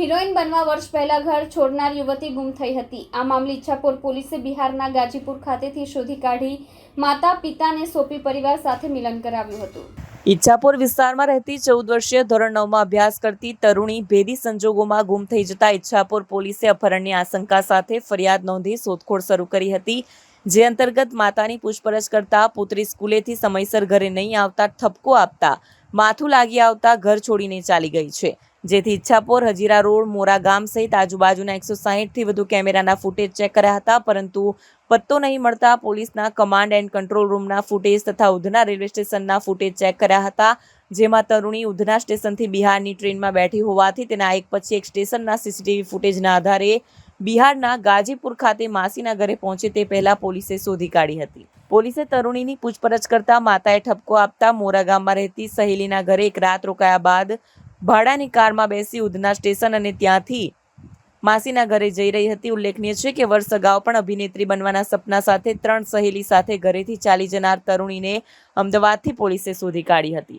Heroine બનવા વર્ષ પહેલા ઘર છોડનાર યુવતી ગુમ થઈ હતી. આ મામલે ઈચ્છાપોર પોલીસે બિહારના ગાજીપુર ખાતેથી શોધી કાઢી માતા, પિતાને સોંપી પરિવાર સાથે મિલન કરાવ્યું હતું. ઈચ્છાપુર વિસ્તારમાં રહેતી ચૌદ વર્ષીય ધોરણ નવમાં અભ્યાસ કરતી તરુણી ભેદી સંજોગોમાં ગુમ થઈ જતા ઈચ્છાપુર પોલીસે અપહરણની આશંકા સાથે ફરિયાદ નોંધી શોધખોળ શરૂ કરી હતી, જે અંતર્ગત માતાની પૂછપરછ કરતા પુત્રી સ્કૂલેથી સમયસર ઘરે નહીં આવતા ઠપકો આપતા, માથું લાગી આવતા ઘર છોડીને ચાલી ગઈ છે. જેથી ઈચ્છાપોર હજીરા રોડ, મોરા ગામ સહિત આજુબાજુના એકસો સાહીઠથી વધુ કેમેરાના ફૂટેજ ચેક કર્યા હતા, પરંતુ પત્તો નહીં મળતા પોલીસના કમાન્ડ એન્ડ કંટ્રોલ રૂમના ફૂટેજ તથા ઉધના રેલવે સ્ટેશનના ફૂટેજ ચેક કર્યા હતા, જેમાં તરુણી ઉધના સ્ટેશનથી બિહારની ટ્રેનમાં બેઠી હોવાથી તેના એક પછી એક સ્ટેશનના સીસીટીવી ફૂટેજના આધારે બિહારના ગાજીપુર ખાતે માસીના ઘરે પહોંચે તે પહેલા પોલીસે શોધી કાઢી હતી. પોલીસે તરુણીની પૂછપરછ કરતા માતાએ ઠપકો આપતા મોરા ગામમાં રહેતી સહેલીના ઘરે એક રાત રોકાયા બાદ ભાડાની કારમાં બેસી ઉધના સ્ટેશન અને ત્યાંથી માસીના ઘરે જઈ રહી હતી. ઉલ્લેખનીય છે કે વર્ષ અગાઉ પણ અભિનેત્રી બનવાના સપના સાથે ત્રણ સહેલી સાથે ઘરેથી ચાલી જનાર તરુણીને અમદાવાદથી પોલીસે શોધી કાઢી હતી.